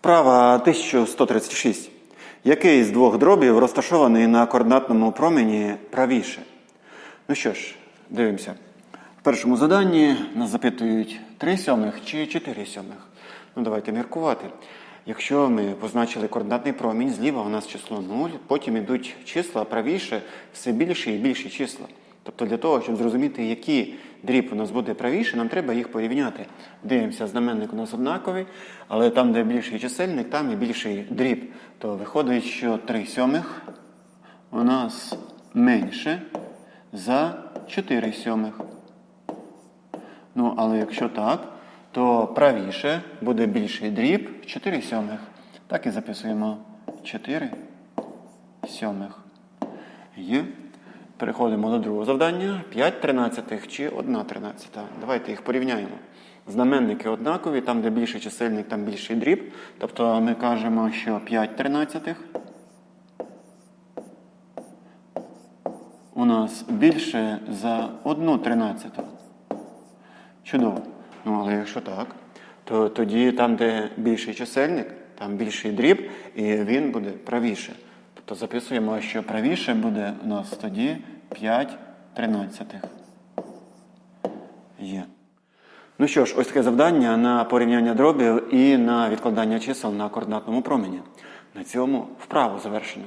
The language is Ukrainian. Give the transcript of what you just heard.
Вправа 1136. Який з двох дробів розташований на координатному промені правіше? Ну що ж, дивимося. В першому заданні нас запитують 3 сьомих чи 4 сьомих. Ну, давайте міркувати. Якщо ми позначили координатний промінь, зліва у нас число 0, потім йдуть числа правіше, все більше і більші числа. Тобто для того, щоб зрозуміти, який дріб у нас буде правіше, нам треба їх порівняти. Дивимося, знаменник у нас однаковий, але там, де більший чисельник, там і більший дріб. То виходить, що 3 сьомих у нас менше за 4 сьомих. Ну, але якщо так, то правіше буде більший дріб 4 сьомих. Так і записуємо 4 сьомих. Є. Переходимо до другого завдання. 5 тринадцятих чи 1 тринадцята. Давайте їх порівняємо. Знаменники однакові, там, де більший чисельник, там більший дріб. Тобто ми кажемо, що 5 тринадцятих у нас більше за 1 тринадцяту. Чудово. Ну, але якщо так, то тоді там, де більший чисельник, там більший дріб, і він буде правіше. Тобто записуємо, що правіше буде у нас тоді 5 тринадцятих. Є. Ну що ж, ось таке завдання на порівняння дробів і на відкладання чисел на координатному промені. На цьому вправу завершено.